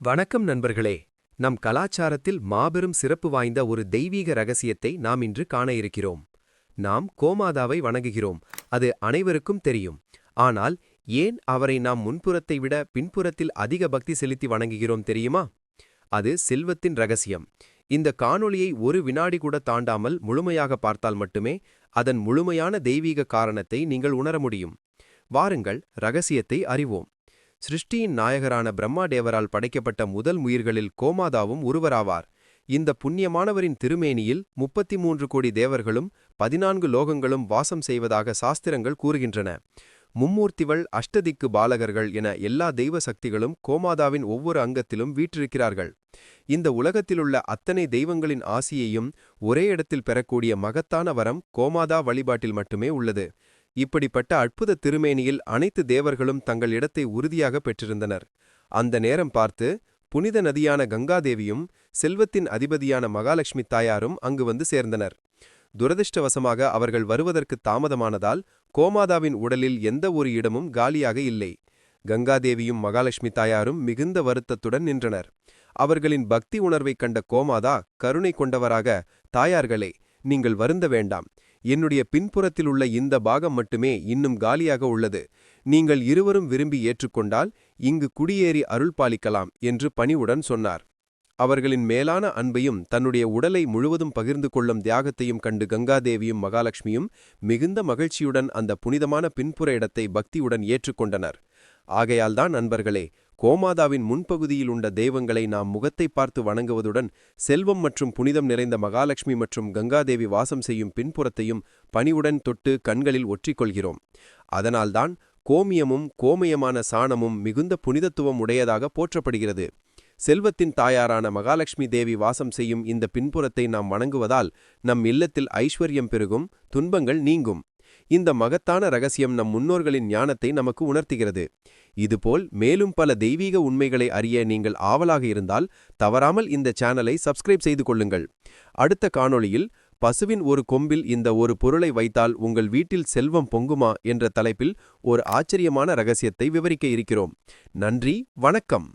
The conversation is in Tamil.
வணக்கம் நண்பர்களே. நம் கலாச்சாரத்தில் மாபெரும் சிறப்பு வாய்ந்த ஒரு தெய்வீக ரகசியத்தை நாம் இன்று காண இருக்கிறோம். நாம் கோமாதாவை வணங்குகிறோம். அது அனைவருக்கும் தெரியும். ஆனால் ஏன் அவரை நாம் முன்புறத்தை விட பின்புறத்தில் அதிக பக்தி செலுத்தி வணங்குகிறோம் தெரியுமா? அது செல்வத்தின் ரகசியம். இந்த காணொளியை ஒரு வினாடி கூட தாண்டாமல் முழுமையாக பார்த்தால் மட்டுமே அதன் முழுமையான தெய்வீக காரணத்தை நீங்கள் உணர முடியும். வாருங்கள் ரகசியத்தை அறிவோம். சிருஷ்டியின் நாயகரான பிரம்மாதேவரால் படைக்கப்பட்ட முதல் உயிர்களில் கோமாதாவும் ஒருவராவார். இந்த புண்ணியமானவரின் திருமேனியில் முப்பத்தி மூன்று கோடி தேவர்களும் பதினான்கு லோகங்களும் வாசம் செய்வதாக சாஸ்திரங்கள் கூறுகின்றன. மும்மூர்த்திகள் அஷ்டதிக்கு பாலகர்கள் என எல்லா தெய்வ சக்திகளும் கோமாதாவின் ஒவ்வொரு அங்கத்திலும் வீற்றிருக்கிறார்கள். இந்த உலகத்திலுள்ள அத்தனை தெய்வங்களின் ஆசியையும் ஒரே இடத்தில் பெறக்கூடிய மகத்தான வரம் கோமாதா வழிபாட்டில் மட்டுமே உள்ளது. இப்படிப்பட்ட அற்புத திருமேனியில் அனைத்து தேவர்களும் தங்கள் இடத்தை உறுதியாக பெற்றிருந்தனர். அந்த நேரம் பார்த்து புனித நதியான கங்காதேவியும் செல்வத்தின் அதிபதியான மகாலட்சுமி தாயாரும் அங்கு வந்து சேர்ந்தனர். துரதிருஷ்டவசமாக அவர்கள் வருவதற்கு தாமதமானதால் கோமாதாவின் உடலில் எந்த ஒரு இடமும் காலியாக இல்லை. கங்காதேவியும் மகாலட்சுமி தாயாரும் மிகுந்த வருத்தத்துடன் நின்றனர். அவர்களின் பக்தி உணர்வைக் கண்ட கோமாதா கருணை கொண்டவராக தாயார்களே நீங்கள் வருந்த வேண்டாம். என்னுடைய பின்புறத்தில் உள்ள இந்த பாகம் மட்டுமே இன்னும் காலியாக உள்ளது. நீங்கள் இருவரும் விரும்பி ஏற்றுக்கொண்டால் இங்கு குடியேறி அருள் பாலிக்கலாம் என்று பணிவுடன் சொன்னார். அவர்களின் மேலான அன்பையும் தன்னுடைய உடலை முழுவதும் பகிர்ந்து கொள்ளும் தியாகத்தையும் கண்டு கங்காதேவியும் மகாலட்சுமியும் மிகுந்த மகிழ்ச்சியுடன் அந்த புனிதமான பின்புற இடத்தை பக்தியுடன் ஏற்றுக்கொண்டனர். ஆகையால்தான் நண்பர்களே கோமாதாவின் முன்பகுதியில் உண்ட தெய்வங்களை நாம் முகத்தை பார்த்து வணங்குவதுடன் செல்வம் மற்றும் புனிதம் நிறைந்த மகாலட்சுமி மற்றும் கங்காதேவி வாசம் செய்யும் பின்புறத்தையும் பணிவுடன் தொட்டு கண்களில் ஒற்றிக்கொள்கிறோம். அதனால்தான் கோமியமும் கோமயமான சாணமும் மிகுந்த புனிதத்துவம் உடையதாக போற்றப்படுகிறது. செல்வத்தின் தாயாரான மகாலட்சுமி தேவி வாசம் செய்யும் இந்த பின்புறத்தை நாம் வணங்குவதால் நம் இல்லத்தில் ஐஸ்வர்யம் பெருகும் துன்பங்கள் நீங்கும். இந்த மகத்தான ரகசியம் நம் முன்னோர்களின் ஞானத்தை நமக்கு உணர்த்துகிறது. இதுபோல் மேலும் பல தெய்வீக உண்மைகளை அறிய நீங்கள் ஆவலாக இருந்தால் தவறாமல் இந்த சேனலை சப்ஸ்கிரைப் செய்து கொள்ளுங்கள். அடுத்த காணொளியில் பசுவின் ஒரு கொம்பில் இந்த ஒரு பொருளை வைத்தால் உங்கள் வீட்டில் செல்வம் பொங்குமா என்ற தலைப்பில் ஒரு ஆச்சரியமான ரகசியத்தை விவரிக்க இருக்கிறோம். நன்றி வணக்கம்.